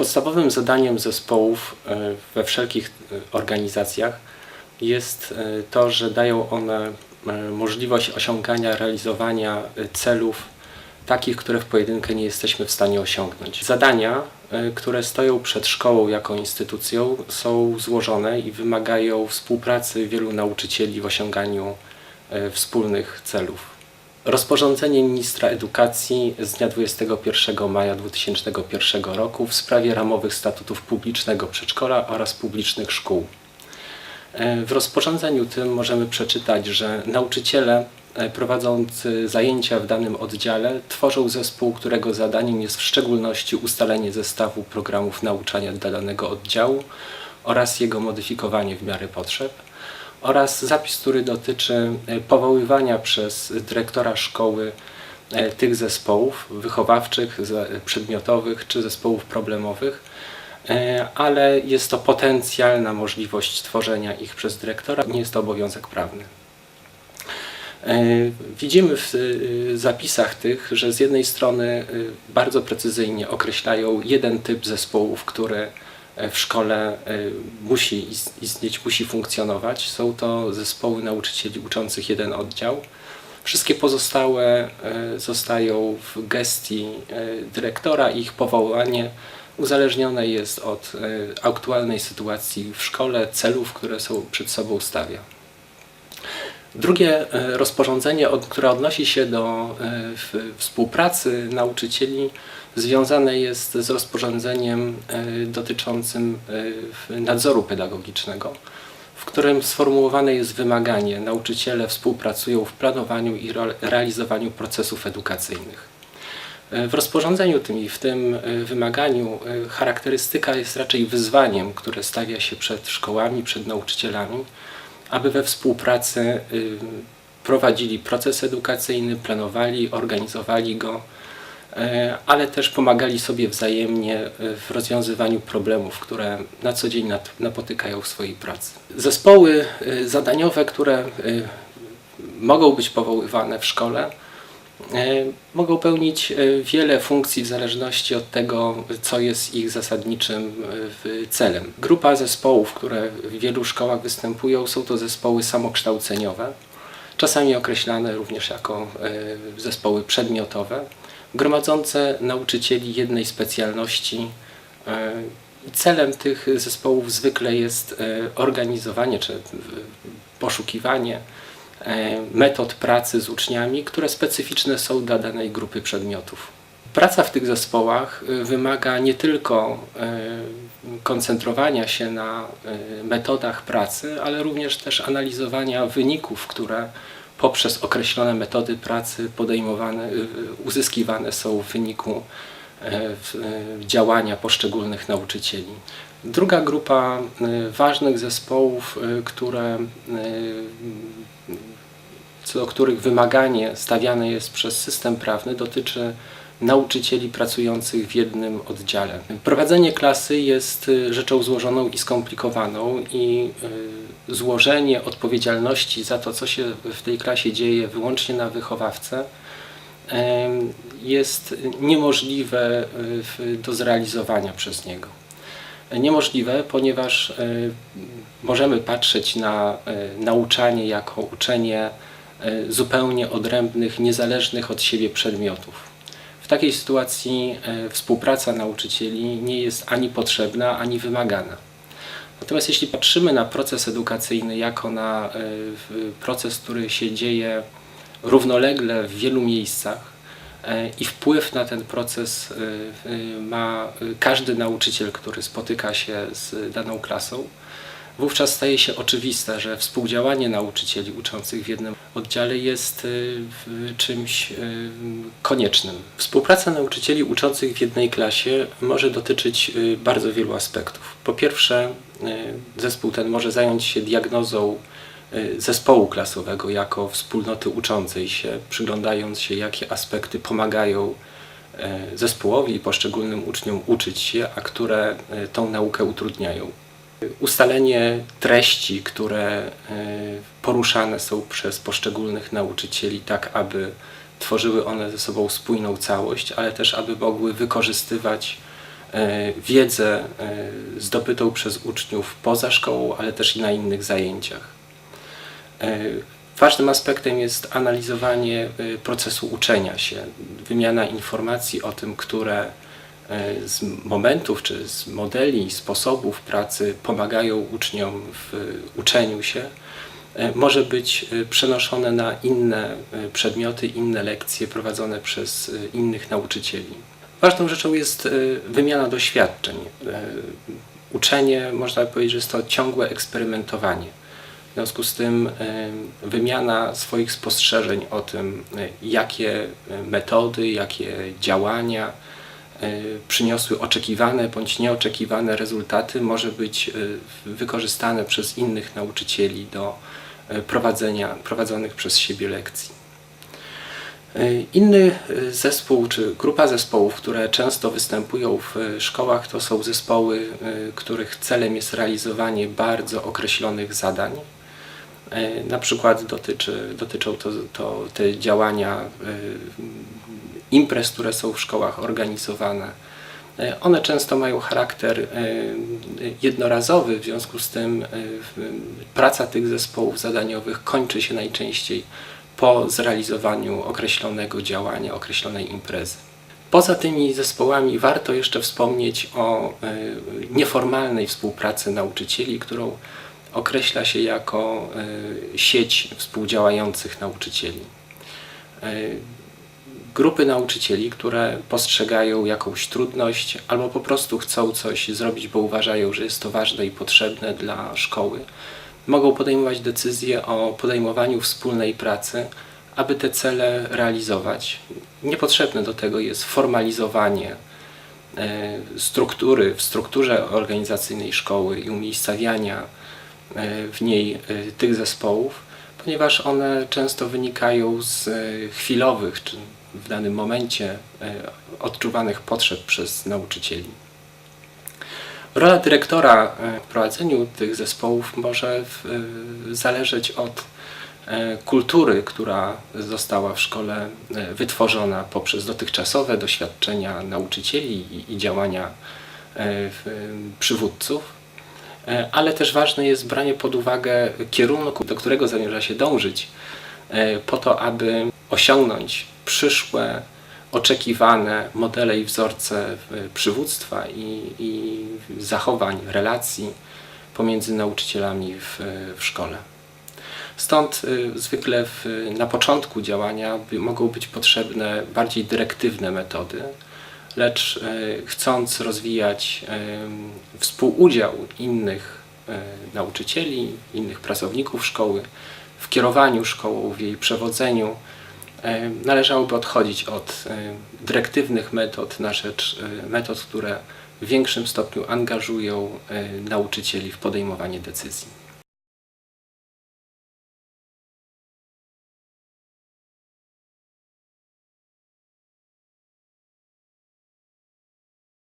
Podstawowym zadaniem zespołów e, we wszelkich e, organizacjach jest e, to, że dają one możliwość osiągania, realizowania celów takich, które w pojedynkę nie jesteśmy w stanie osiągnąć. Zadania, które stoją przed szkołą jako instytucją, są złożone i wymagają współpracy wielu nauczycieli w osiąganiu wspólnych celów. Rozporządzenie ministra edukacji z dnia 21 maja 2001 roku w sprawie ramowych statutów publicznego przedszkola oraz publicznych szkół. E, W rozporządzeniu tym możemy przeczytać, że nauczyciele e, prowadzący zajęcia w danym oddziale tworzą zespół, którego zadaniem jest w szczególności ustalenie zestawu programów nauczania dla danego oddziału oraz jego modyfikowanie w miarę potrzeb oraz zapis, który dotyczy e, powoływania przez dyrektora szkoły e, tych zespołów wychowawczych, przedmiotowych czy zespołów problemowych, e, ale jest to potencjalna możliwość tworzenia ich przez dyrektora, nie jest to obowiązek prawny. Widzimy w zapisach tych, że z jednej strony bardzo precyzyjnie określają jeden typ zespołów, który e, w szkole e, musi is- istnieć, musi funkcjonować. Są to zespoły nauczycieli uczących jeden oddział. Wszystkie pozostałe e, zostają w gestii e, dyrektora i ich powołanie uzależnione jest od e, aktualnej sytuacji w szkole, celów, które są przed sobą stawia. Drugie e, rozporządzenie, które odnosi się do e, współpracy nauczycieli, związane jest z rozporządzeniem e, dotyczącym e, nadzoru pedagogicznego, w którym sformułowane jest wymaganie: nauczyciele współpracują w planowaniu i re- realizowaniu procesów edukacyjnych. E, W rozporządzeniu tym i w tym wymaganiu charakterystyka jest raczej wyzwaniem, które stawia się przed szkołami, przed nauczycielami, aby we współpracy prowadzili proces edukacyjny, planowali, organizowali go, ale też pomagali sobie wzajemnie e, w rozwiązywaniu problemów, które na co dzień napotykają w swojej pracy. Zespoły y, zadaniowe, które mogą być powoływane w szkole, e, mogą pełnić e, wiele funkcji w zależności od tego, co jest ich zasadniczym e, celem. Grupa zespołów, które w wielu szkołach występują, są to zespoły samokształceniowe, czasami określane również jako e, zespoły przedmiotowe, gromadzące nauczycieli jednej specjalności. e, Celem tych zespołów zwykle jest e, organizowanie czy poszukiwanie e, metod pracy z uczniami, które specyficzne są dla danej grupy przedmiotów. Praca w tych zespołach wymaga nie tylko koncentrowania się na metodach pracy, ale również też analizowania wyników, które poprzez określone metody pracy podejmowane, y, uzyskiwane są w wyniku e, e, działania poszczególnych nauczycieli. Druga grupa e, ważnych zespołów, które co do których wymaganie stawiane jest przez system prawny, dotyczy nauczycieli pracujących w jednym oddziale. Prowadzenie klasy jest y, rzeczą złożoną i skomplikowaną i y, złożenie odpowiedzialności za to, co się w tej klasie dzieje wyłącznie na wychowawcę jest niemożliwe y, do zrealizowania przez niego. Niemożliwe, ponieważ możemy patrzeć na nauczanie jako uczenie zupełnie odrębnych, niezależnych od siebie przedmiotów. Takiej sytuacji y, współpraca nauczycieli nie jest ani potrzebna, ani wymagana. Natomiast jeśli patrzymy na proces edukacyjny jako na w- proces, który się dzieje równolegle w wielu miejscach e, i wpływ na ten proces ma każdy nauczyciel, który spotyka się z daną klasą, wówczas staje się oczywiste, że współdziałanie nauczycieli uczących w jednym oddziale jest y, czymś y, koniecznym. Współpraca nauczycieli uczących w jednej klasie może dotyczyć y, bardzo wielu aspektów. Po pierwsze, zespół ten może zająć się diagnozą zespołu klasowego jako wspólnoty uczącej się, przyglądając się, jakie aspekty pomagają zespołowi i poszczególnym uczniom uczyć się, a które tą naukę utrudniają. Ustalenie treści, które e, poruszane są przez poszczególnych nauczycieli, tak aby tworzyły one ze sobą spójną całość, ale też aby mogły wykorzystywać e, wiedzę e, zdobytą przez uczniów poza szkołą, ale też i na innych zajęciach. Ważnym aspektem jest analizowanie procesu uczenia się, wymiana informacji o tym, które z momentów czy z modeli, sposobów pracy pomagają uczniom w uczeniu się, e, może być e, przenoszone na inne e, przedmioty, inne lekcje prowadzone przez e, innych nauczycieli. Ważną rzeczą jest e, wymiana doświadczeń. E, Uczenie, można powiedzieć, że jest to ciągłe eksperymentowanie. W związku z tym e, wymiana swoich spostrzeżeń o tym, e, jakie e, metody, jakie działania e, przyniosły oczekiwane bądź nieoczekiwane rezultaty, może być e, wykorzystane przez innych nauczycieli do e, prowadzenia prowadzonych przez siebie lekcji. E, Inny e, zespół czy grupa zespołów, które często występują w e, szkołach, to są zespoły, e, których celem jest realizowanie bardzo określonych zadań. E, Na przykład dotyczy, dotyczą to, to te działania e, imprez, które są w szkołach organizowane. E, One często mają charakter jednorazowy, w związku z tym praca tych zespołów zadaniowych kończy się najczęściej po zrealizowaniu określonego działania, określonej imprezy. Poza tymi zespołami warto jeszcze wspomnieć o nieformalnej współpracy nauczycieli, którą określa się jako e, sieć współdziałających nauczycieli. E, Grupy nauczycieli, które postrzegają jakąś trudność albo po prostu chcą coś zrobić, bo uważają, że jest to ważne i potrzebne dla szkoły, mogą podejmować decyzje o podejmowaniu wspólnej pracy, aby te cele realizować. Niepotrzebne do tego jest formalizowanie e, struktury w strukturze organizacyjnej szkoły i umiejscawiania w niej e, tych zespołów, ponieważ one często wynikają z e, chwilowych czy w danym momencie e, odczuwanych potrzeb przez nauczycieli. Rola dyrektora e, w prowadzeniu tych zespołów może e, zależeć od e, kultury, która została w szkole e, wytworzona poprzez dotychczasowe doświadczenia nauczycieli i, działania e, przywódców, E, ale też ważne jest branie pod uwagę kierunku, do którego zamierza się dążyć, e, po to, aby osiągnąć przyszłe, oczekiwane modele i wzorce e, przywództwa i, i zachowań, relacji pomiędzy nauczycielami w, w szkole. Stąd y, zwykle w, na początku działania by, mogą być potrzebne bardziej dyrektywne metody, lecz y, chcąc rozwijać y, współudział innych y, nauczycieli, innych pracowników szkoły w kierowaniu szkołą, w jej przewodzeniu, należałoby odchodzić od dyrektywnych metod na rzecz metod, które w większym stopniu angażują nauczycieli w podejmowanie decyzji.